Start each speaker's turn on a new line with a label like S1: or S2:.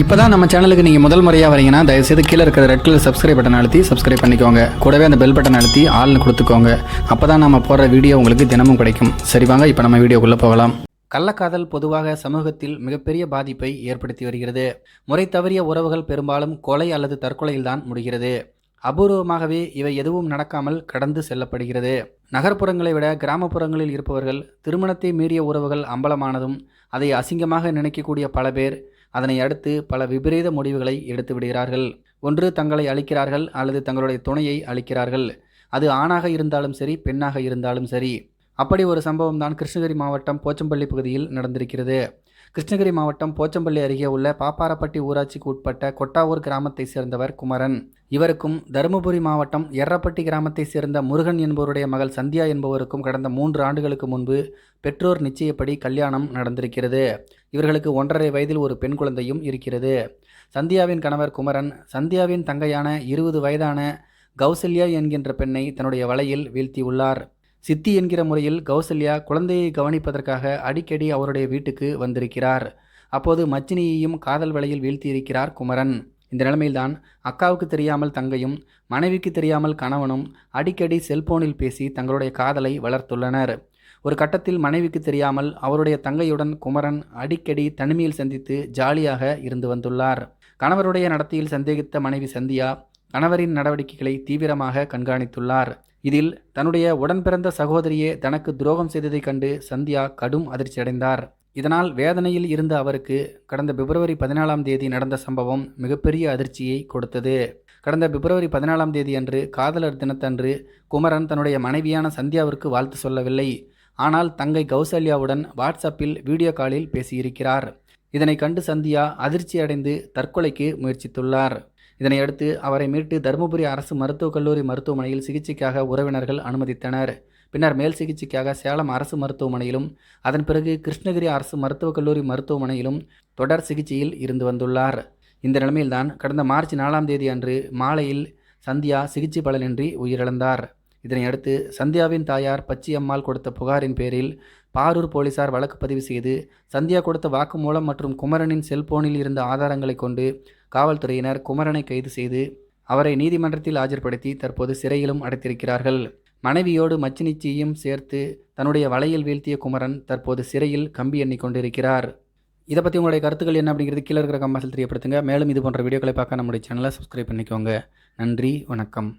S1: இப்போ தான் நம்ம சேனலுக்கு நீங்கள் முதல் முறையாக வரீங்கன்னா தயவுசெய்து கீழே இருக்கிற ரெட் கலர் சப்ஸ்கிரைப் பட்டன் அழுத்தி சப்ஸ்கிரைப் பண்ணிக்கோங்க. கூடவே அந்த பெல் பட்டன் அழுத்தி ஆள்னு கொடுத்துக்கோங்க. அப்போ தான் நம்ம போடுற வீடியோ உங்களுக்கு தினமும் கிடைக்கும். சரி வாங்க இப்போ நம்ம வீடியோக்குள்ளே போகலாம். கள்ளக்காதல் பொதுவாக சமூகத்தில் மிகப்பெரிய பாதிப்பை ஏற்படுத்தி வருகிறது. முறை தவறிய உறவுகள் பெரும்பாலும் கொலை அல்லது தற்கொலையில்தான் முடிகிறது. அபூர்வமாகவே இவை எதுவும் நடக்காமல் கடந்து செல்லப்படுகிறது. நகர்ப்புறங்களை விட கிராமப்புறங்களில் இருப்பவர்கள் திருமணத்தை மீறிய உறவுகள் அம்பலமானதும் அதை அசிங்கமாக நினைக்கக்கூடிய பல பேர் அதனை அடுத்து பல விபரீத முடிவுகளை எடுத்து விடுகிறார்கள். ஒன்று தங்களை அழிக்கிறார்கள் அல்லது தங்களுடைய துணையை அழிக்கிறார்கள். அது ஆணாக இருந்தாலும் சரி பெண்ணாக இருந்தாலும் சரி. அப்படி ஒரு சம்பவம் தான் கிருஷ்ணகிரி மாவட்டம் போச்சம்பள்ளி பகுதியில் நடந்திருக்கிறது. கிருஷ்ணகிரி மாவட்டம் போச்சம்பள்ளி அருகே உள்ள பாப்பாரப்பட்டி ஊராட்சிக்கு உட்பட்ட கொட்டாவூர் கிராமத்தை சேர்ந்தவர் குமரன். இவருக்கும் தருமபுரி மாவட்டம் எர்ரப்பட்டி கிராமத்தை சேர்ந்த முருகன் என்பவருடைய மகள் சந்தியா என்பவருக்கும் கடந்த மூன்று ஆண்டுகளுக்கு முன்பு பெற்றோர் நிச்சயப்படி கல்யாணம் நடந்திருக்கிறது. இவர்களுக்கு ஒன்றரை வயதில் ஒரு பெண் குழந்தையும் இருக்கிறது. சந்தியாவின் கணவர் குமரன் சந்தியாவின் தங்கையான இருபது வயதான கௌசல்யா என்கின்ற பெண்ணை தன்னுடைய வலையில் வீழ்த்தியுள்ளார். சித்தி என்கிற முறையில் கௌசல்யா குழந்தையை கவனிப்பதற்காக அடிக்கடி அவருடைய வீட்டுக்கு வந்திருக்கிறார். அப்போது மச்சினியையும் காதல் வலையில் வீழ்த்தியிருக்கிறார் குமரன். இந்த நிலைமையில்தான் அக்காவுக்கு தெரியாமல் தங்கையும் மனைவிக்கு தெரியாமல் கணவனும் அடிக்கடி செல்போனில் பேசி தங்களுடைய காதலை வளர்த்துள்ளனர். ஒரு கட்டத்தில் மனைவிக்கு தெரியாமல் அவருடைய தங்கையுடன் குமரன் அடிக்கடி தனிமையில் சந்தித்து ஜாலியாக இருந்து வந்துள்ளார். கணவருடைய நடத்தையில் சந்தேகித்த மனைவி சந்தியா கணவரின் நடவடிக்கைகளை தீவிரமாக கண்காணித்துள்ளார். இதில் தன்னுடைய உடன்பிறந்த சகோதரியே தனக்கு துரோகம் செய்ததைக் கண்டு சந்தியா கடும் அதிர்ச்சியடைந்தார். இதனால் வேதனையில் இருந்த அவருக்கு கடந்த பிப்ரவரி பதினாலாம் தேதி நடந்த சம்பவம் மிகப்பெரிய அதிர்ச்சியை கொடுத்தது. கடந்த பிப்ரவரி பதினாலாம் தேதி அன்று காதலர் தினத்தன்று குமரன் தன்னுடைய மனைவியான சந்தியாவிற்கு வாழ்த்து சொல்லவில்லை. ஆனால் தங்கை கௌசல்யாவுடன் வாட்ஸ்அப்பில் வீடியோ காலில் பேசியிருக்கிறார். இதனை கண்டு சந்தியா அதிர்ச்சியடைந்து தற்கொலைக்கு முயற்சித்துள்ளார். இதனையடுத்து அவரை மீட்டு தருமபுரி அரசு மருத்துவக் கல்லூரி மருத்துவமனையில் சிகிச்சைக்காக உறவினர்கள் அனுமதித்தனர். பின்னர் மேல் சிகிச்சைக்காக சேலம் அரசு மருத்துவமனையிலும் அதன் பிறகு கிருஷ்ணகிரி அரசு மருத்துவக் கல்லூரி மருத்துவமனையிலும் தொடர் சிகிச்சையில் இருந்து வந்துள்ளார். இந்த நிலைமையில்தான் கடந்த மார்ச் நாலாம் தேதி அன்று மாலையில் சந்தியா சிகிச்சை பலனின்றி உயிரிழந்தார். இதனையடுத்து சந்தியாவின் தாயார் பச்சியம்மாள் கொடுத்த புகாரின் பேரில் பாரூர் போலீசார் வழக்கு பதிவு செய்து சந்தியா கொடுத்த வாக்குமூலம் மற்றும் குமரனின் செல்போனில் இருந்த ஆதாரங்களை கொண்டு காவல்துறையினர் குமரனை கைது செய்து அவரை நீதிமன்றத்தில் ஆஜர்படுத்தி தற்போது சிறையிலும் அடைத்திருக்கிறார்கள். மனைவியோடு மச்சினிச்சியையும் சேர்த்து தன்னுடைய வலையில் வீழ்த்திய குமரன் தற்போது சிறையில் கம்பி எண்ணிக்கொண்டிருக்கிறார் இதை பற்றி உங்களுடைய கருத்துக்கள் என்ன அப்படிங்கிறது கீழே இருக்கிற கம்பாசில் தெரியப்படுத்துங்க. மேலும் இது போன்ற வீடியோக்களை பார்க்க நம்முடைய சேனலை சப்ஸ்கிரைப் பண்ணிக்கோங்க. நன்றி வணக்கம்.